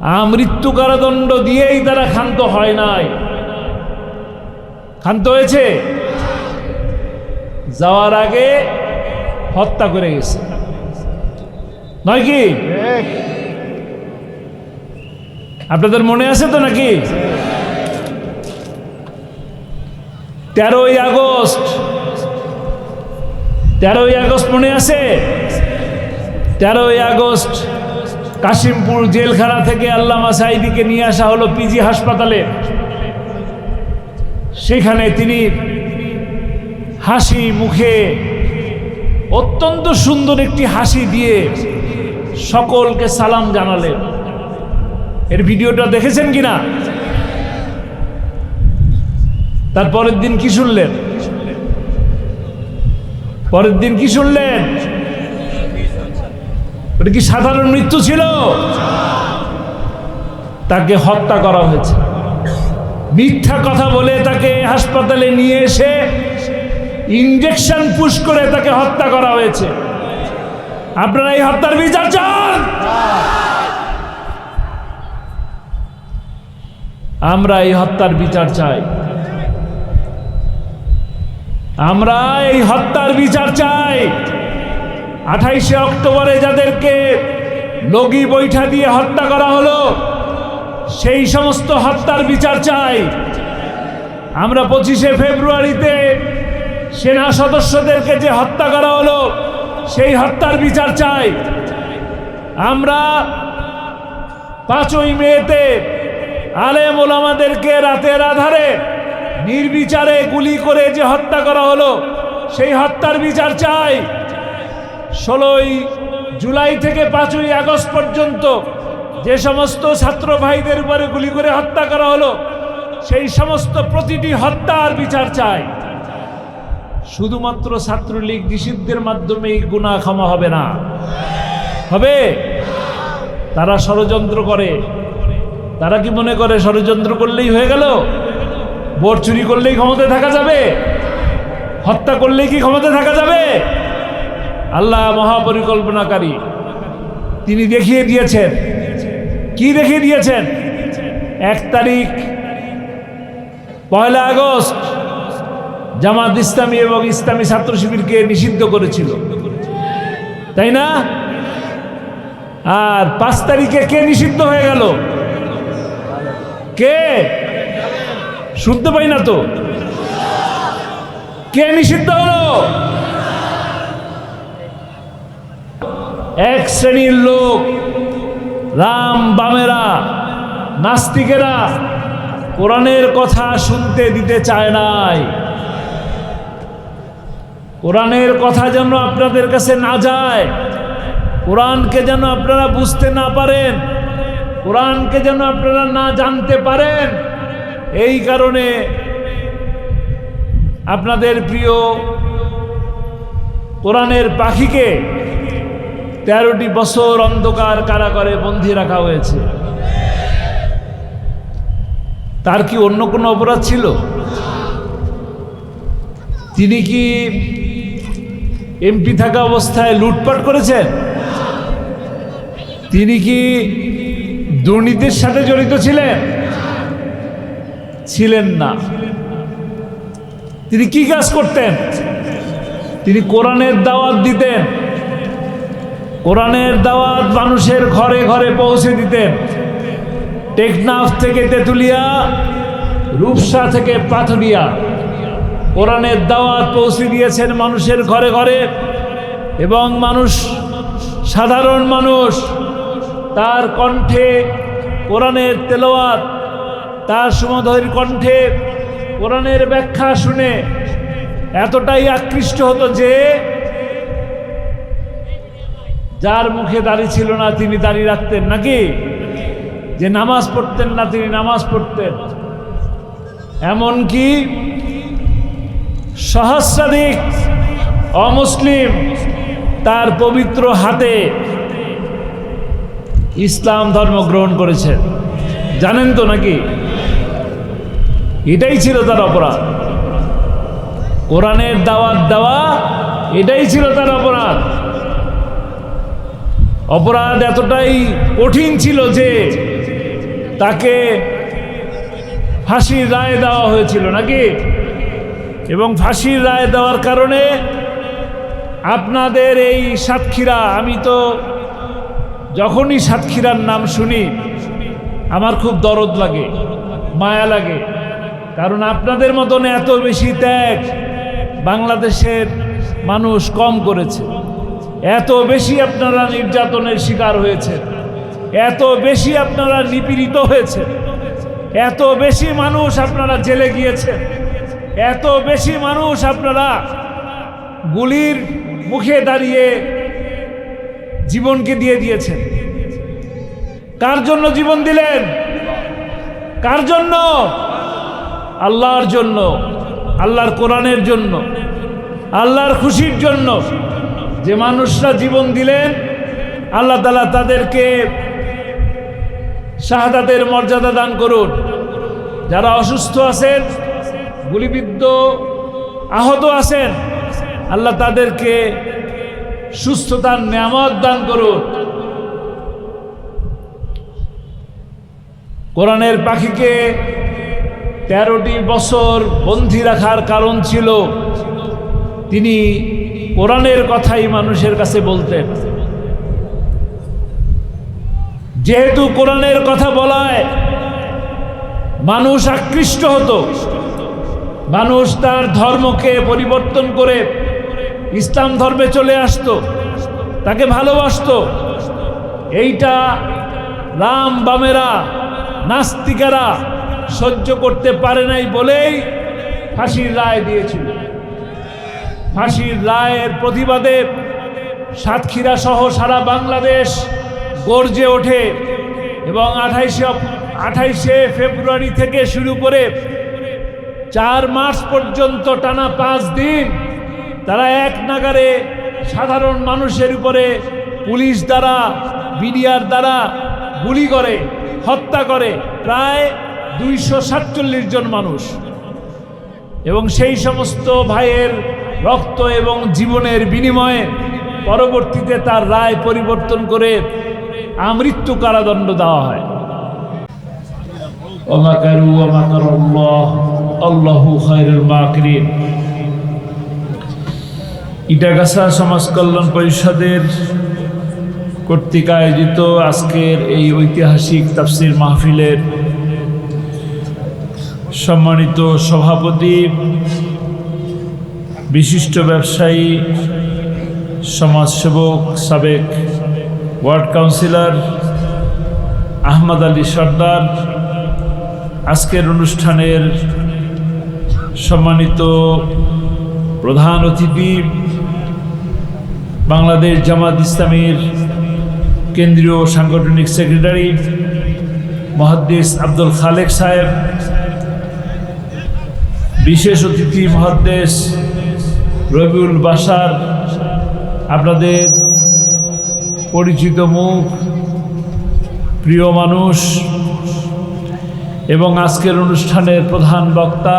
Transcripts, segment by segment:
মৃত্যু কারাদণ্ড দিয়েই তারা ক্ষান্ত হয় নাই। ক্ষান্ত হয়েছে? যাওয়ার আগে হত্যা করে গেছে। নয় কি? আপনাদের মনে আছে তো নাকি? তেরোই আগস্ট। তেরোই আগস্ট মনে আছে? তেরোই আগস্ট কাশিমপুর জেলখানা থেকে আল্লামা সাইদিকে নিয়ে আসা হলো পিজি হাসপাতালে। সেখানে তিনি হাসি মুখে অত্যন্ত সুন্দর একটি হাসি দিয়ে সকলকে সালাম জানালেন। এর ভিডিওটা দেখেছেন কিনা? তার পরের দিন কি শুনলেন? পরের দিন কি শুনলেন? ওটা কি সাধারণ মৃত্যু ছিল? তাকে হত্যা করা হয়েছে। মিথ্যা কথা বলে তাকে হাসপাতালে নিয়ে এসে ইঞ্জেকশন পুশ করে তাকে হত্যা করা হয়েছে। আপনারা এই হত্যার বিচার চান? আমরা এই হত্যার বিচার চাই। আমরা এই হত্যার বিচার চাই। আঠাইশে অক্টোবরে যাদেরকে লগি বৈঠা দিয়ে হত্যা করা হলো, সেই সমস্ত হত্যার বিচার চাই। আমরা পঁচিশে ফেব্রুয়ারিতে সেনা সদস্যদেরকে যে হত্যা করা হলো, সেই হত্যার বিচার চাই। আমরা পাঁচই মেতে আলেম ওলামাদেরকে রাতের আধারে নির্বিচারে গুলি করে যে হত্যা করা হলো, সেই হত্যার বিচার চাই। ষোলোই জুলাই থেকে পাঁচই আগস্ট পর্যন্ত যে সমস্ত ছাত্র ভাইদের উপরে গুলি করে হত্যা করা হলো, সেই সমস্ত প্রতিটি হত্যার বিচার চাই। শুধুমাত্র ছাত্রলীগ নিষিদ্ধের মাধ্যমে এই গুণা ক্ষমা হবে না। হবে? তারা ষড়যন্ত্র করে। তারা কি মনে করে ষড়যন্ত্র করলেই হয়ে গেল? ভোট চুরি করলেই ক্ষমতায় থাকা যাবে? হত্যা করলেই কি ক্ষমতায় থাকা যাবে? আল্লাহ মহাপরিকল্পনাকারী। তিনি দেখিয়ে দিয়েছেন। কি দেখিয়ে দিয়েছেন? এক তারিখ, পয়লা আগস্ট, জামাত ইসলামী এবং ইসলামী ছাত্র শিবিরকে নিষিদ্ধ করেছিল। তাই না? আর পাঁচ তারিখে কে নিষিদ্ধ হয়ে গেল? কে? শুনতে পাই না তো। কে নিষিদ্ধ হলো? এক শ্রেণির লোক, রাম বামেরা, নাস্তিকেরা, কোরআনের কথা শুনতে দিতে চায় নাই। কোরআনের কথা যেন আপনাদের কাছে না যায়, কোরআনকে যেন আপনারা বুঝতে না পারেন, কোরআনকে যেন আপনারা না জানতে পারেন, এই কারণে আপনাদের প্রিয় কোরআনের পাখিকে তেরোটি বছর অন্ধকার কারাগারে বন্দি রাখা হয়েছে। তার কি অন্য কোনো অপরাধ ছিল? তিনি কি এমপি থাকা অবস্থায় লুটপাট করেছেন? তিনি কি দুর্নীতির সাথে জড়িত ছিলেন? ছিলেন না। তিনি কি কাজ করতেন? তিনি কোরআনের দাওয়াত দিতেন। কোরআনের দাওয়াত মানুষের ঘরে ঘরে পৌঁছে দিতেন টেকনাফ থেকে তেঁতুলিয়া, রূপসা থেকে পাথরিয়া। কোরআনের দাওয়াত পৌঁছে দিয়েছেন মানুষের ঘরে ঘরে এবং মানুষ, সাধারণ মানুষ, তার কণ্ঠে কোরআনের তেলোয়াত তার সুমধুর কণ্ঠে কোরআনের ব্যাখ্যা শুনে এতটাই আকৃষ্ট হতো যে যার মুখে দাড়ি ছিল না তিনি দাড়ি রাখতেন নাকি? যে নামাজ পড়তেন না তিনি নামাজ পড়তেন। এমনকি সহস্রাধিক অমুসলিম তার পবিত্র হাতে ইসলাম ধর্ম গ্রহণ করেছেন জানেন তো নাকি? এটাই ছিল তার অপরাধ। কোরআনের দাওয়াত দেওয়া এটাই ছিল তার অপরাধ। অপরাধ এতটাই কঠিন ছিল যে তাকে ফাঁসির রায় দেওয়া হয়েছিল নাকি? এবং ফাঁসির রায় দেওয়ার কারণে আপনাদের এই সাতক্ষীরা, আমি তো যখনই সাতক্ষীরার নাম শুনি, আমার খুব দরদ লাগে, মায়া লাগে। কারণ আপনাদের মতন এত বেশি ত্যাগ বাংলাদেশের মানুষ কম করেছে। এত বেশি আপনারা নির্যাতনের শিকার হয়েছে এত বেশি আপনারা নিপীড়িত হয়েছে এত বেশি মানুষ আপনারা জেলে গিয়েছেন। এত বেশি মানুষ আপনারা গুলির মুখে দাঁড়িয়ে জীবনকে দিয়ে দিয়েছেন। কার জন্য জীবন দিলেন? কার জন্য? আল্লাহর জন্য, আল্লাহর কোরআনের জন্য, আল্লাহর খুশির জন্য। যে মানুষরা জীবন দিলেন, আল্লাহ তালা তাদেরকে শাহাদাতের মর্যাদা দান করুন। যারা অসুস্থ আছেন, গুলিবিদ্ধ, আহত আছেন, আল্লাহ তাদেরকে সুস্থতার নিয়ামত দান করুন। কোরআনের পাখিকে তেরোটি বছর বন্দি রাখার কারণ ছিল। তিনি কোরআনের কথাই মানুষের কাছে বলতেন। যেহেতু কোরআনের কথা বলায় মানুষ আকৃষ্ট হতো, মানুষ তার ধর্মকে পরিবর্তন করে ইসলাম ধর্মে চলে আসতো, তাকে ভালোবাসত। এইটা রাম বামেরা, নাস্তিকেরা সহ্য করতে পারে নাই বলেই ফাঁসির রায় দিয়েছিল। ফাঁসির রায়ের প্রতিবাদে সাতক্ষীরা সহ সারা বাংলাদেশ গর্জে ওঠে এবং আঠাইশে আঠাইশে ফেব্রুয়ারি থেকে শুরু করে চার মাস পর্যন্ত টানা পাঁচ দিন তারা এক নাগারে সাধারণ মানুষের উপরে পুলিশ দ্বারা, বিডিআর দ্বারা গুলি করে, হত্যা করে। প্রায় দুইশো সাতচল্লিশ জন মানুষ। এবং সেই সমস্ত ভাইয়ের রক্ত এবং জীবনের বিনিময়ে পরবর্তীতে তার রায় পরিবর্তন করে আমৃত্যু কারাদণ্ড দেওয়া হয়। ইটাগাছা সমাজ কল্যাণ পরিষদের কর্তৃক আয়োজিত আজকের এই ঐতিহাসিক তাফসির মাহফিলের সম্মানিত সভাপতি, বিশিষ্ট ব্যবসায়ী, সমাজসেবক, সাবেক ওয়ার্ড কাউন্সিলর আহমদ আলী সর্দার, আজকের অনুষ্ঠানের সম্মানিত প্রধান অতিথি বাংলাদেশ জামাত ইসলামীর কেন্দ্রীয় সাংগঠনিক সেক্রেটারি মহাদ্দেশ আব্দুল খালেক সাহেব বিশেষ অতিথি মহাদ্দেশ রবিউল বাসার আপনাদের পরিচিত মুখ, প্রিয় মানুষ, এবং আজকের অনুষ্ঠানের প্রধান বক্তা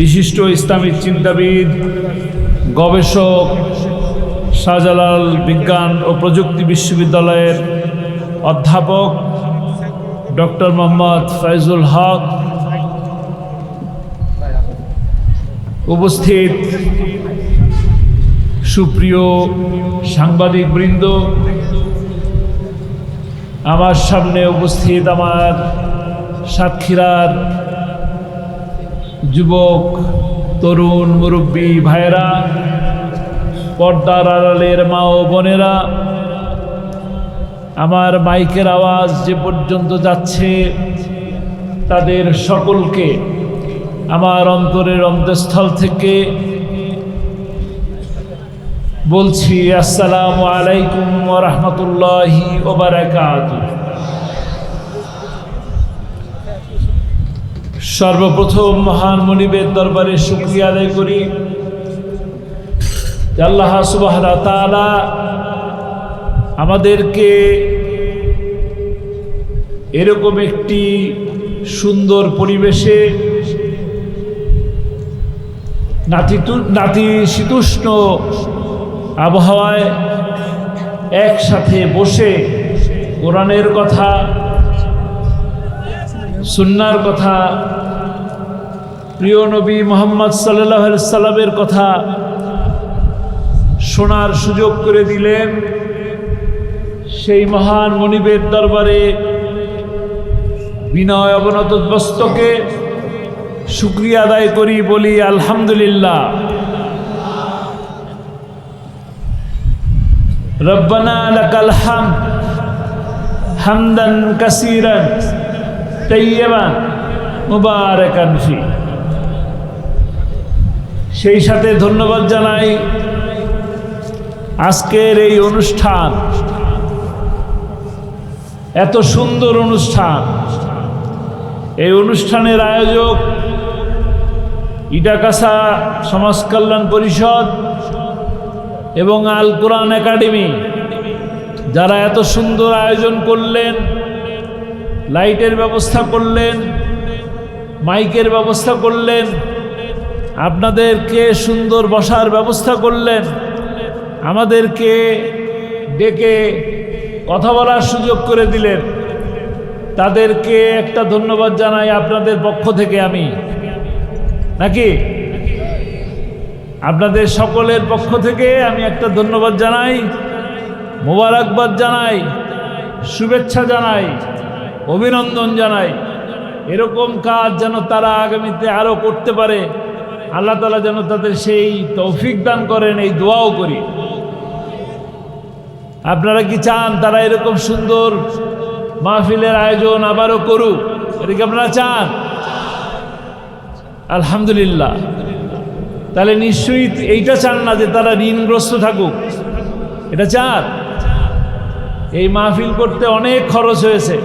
বিশিষ্ট ইসলামিক চিন্তাবিদ, গবেষক শাহজালাল বিজ্ঞান ও প্রযুক্তি বিশ্ববিদ্যালয়ের অধ্যাপক ডক্টর মোহাম্মদ ফাইজুল হক উপস্থিত সুপ্রিয় সাংবাদিক বৃন্দ। আমার সামনে উপস্থিত আমার সাতক্ষীরার যুবক, তরুণ, মুরব্বী ভাইয়েরা, পর্দার আড়ালের মা ও বোনেরা আমার মাইকের আওয়াজ যে পর্যন্ত যাচ্ছে, তাদের সকলকে আমার অন্তরের অন্তঃস্থল থেকে বলছি, আসসালামু আলাইকুম রহমতুল্লাহি ওবরাকাত সর্বপ্রথম মহান মনিবের দরবারে শুক্রিয়া আদায় করি। আল্লাহ সুবাহ আমাদেরকে এরকম একটি সুন্দর পরিবেশে নাতিতু নাতিশীতোষ্ণ আবহাওয়ায় একসাথে বসে কোরআনের কথা, সুন্নার কথা, প্রিয় নবী মোহাম্মদ সাল্লাহ সাল্লামের কথা শোনার সুযোগ করে দিলেন। সেই মহান মনিবের দরবারে বিনয় অবনত বস্তকে শুক্রিয়া আদায় করি বলি আলহামদুলিল্লাহ। হামদান সেই সাথে ধন্যবাদ জানাই আজকের এই অনুষ্ঠান। এত সুন্দর অনুষ্ঠান। এই অনুষ্ঠানের আয়োজক ইটাকাসা সমাজ কল্যাণ পরিষদ এবং আল কোরআন একাডেমি, যারা এত সুন্দর আয়োজন করলেন, লাইটের ব্যবস্থা করলেন, মাইকের ব্যবস্থা করলেন, আপনাদেরকে সুন্দর বসার ব্যবস্থা করলেন, আমাদেরকে ডেকে কথা বলার সুযোগ করে দিলেন। তাদেরকে একটা ধন্যবাদ জানাই আপনাদের পক্ষ থেকে আমি। নাকি? আপনাদের সকলের পক্ষ থেকে আমি একটা ধন্যবাদ জানাই, মোবারকবাদ জানাই, শুভেচ্ছা জানাই, অভিনন্দন জানাই। এরকম কাজ যেন তারা আগামীতে আরও করতে পারে, আল্লাহ তালা যেন তাদের সেই তৌফিক দান করেন, এই দোয়াও করি। আপনারা কি চান তারা এরকম সুন্দর মাহফিলের আয়োজন আবারও করুক? এটা কি আপনারা চান? আলহামদুলিল্লাহ। তাহলে নিশ্চয়ই এইটা চান না যে তারা ঋণগ্রস্ত থাকুক। এটা চান? এই মাহফিল করতে অনেক খরচ হয়েছে।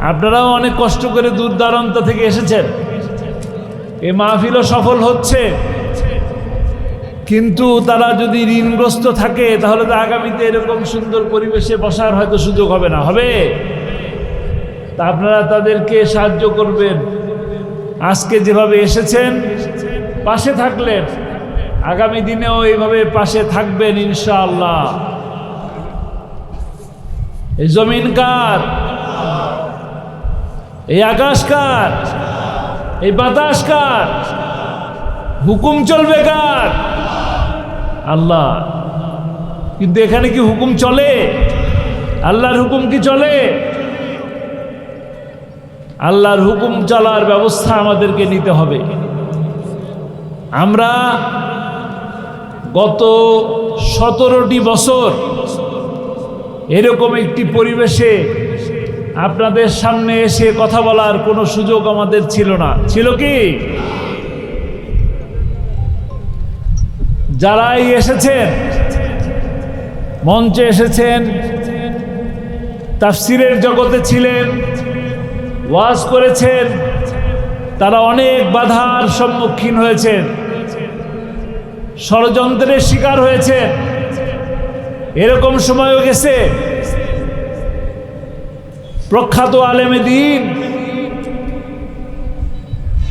আপনারাও অনেক কষ্ট করে দূর থেকে এসেছেন। এই মাহফিলও সফল হচ্ছে। কিন্তু তারা যদি ঋণগ্রস্ত থাকে, তাহলে তো আগামীতে এরকম সুন্দর পরিবেশে বসার হয়তো সুযোগ হবে না। হবে? তা আপনারা তাদেরকে সাহায্য করবেন। আজকে যেভাবে এসেছেন, পাশে থাকলেন, আগামী দিনেও এইভাবে পাশে থাকবেন ইনশাআল্লাহ। এই জমিন কার? এই আকাশ কার? এই বাতাস কার? হুকুম চলবে কার? আল্লাহ। কিন্তু এখানে কি হুকুম চলে? আল্লাহর হুকুম কি চলে? আল্লাহর হুকুম চলার ব্যবস্থা আমাদেরকে নিতে হবে। আমরা গত সতেরোটি বছর এরকম একটি পরিবেশে আপনাদের সামনে এসে কথা বলার কোনো সুযোগ আমাদের ছিল না। ছিল কি? যারাই এসেছেন, মঞ্চে এসেছেন, তাফসিরের জগতে ছিলেন, ওয়াজ করেছেন, তারা অনেক বাধার সম্মুখীন হয়েছেন, ষড়যন্ত্রের শিকার হয়েছেন। এরকম সময়ও গেছে। প্রখ্যাত আলেমে দিন।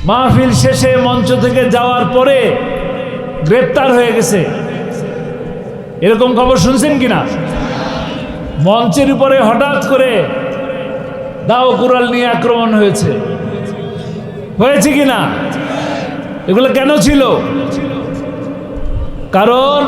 মাহফিল শেষে মঞ্চ থেকে যাওয়ার পরে গ্রেপ্তার হয়ে গেছে। এরকম খবর শুনছেন কিনা? মঞ্চের উপরে হঠাৎ করে দাও কুরাল নিয়ে আক্রমণ হয়েছে। হয়েছে কিনা? এগুলো কেন ছিল? কারণ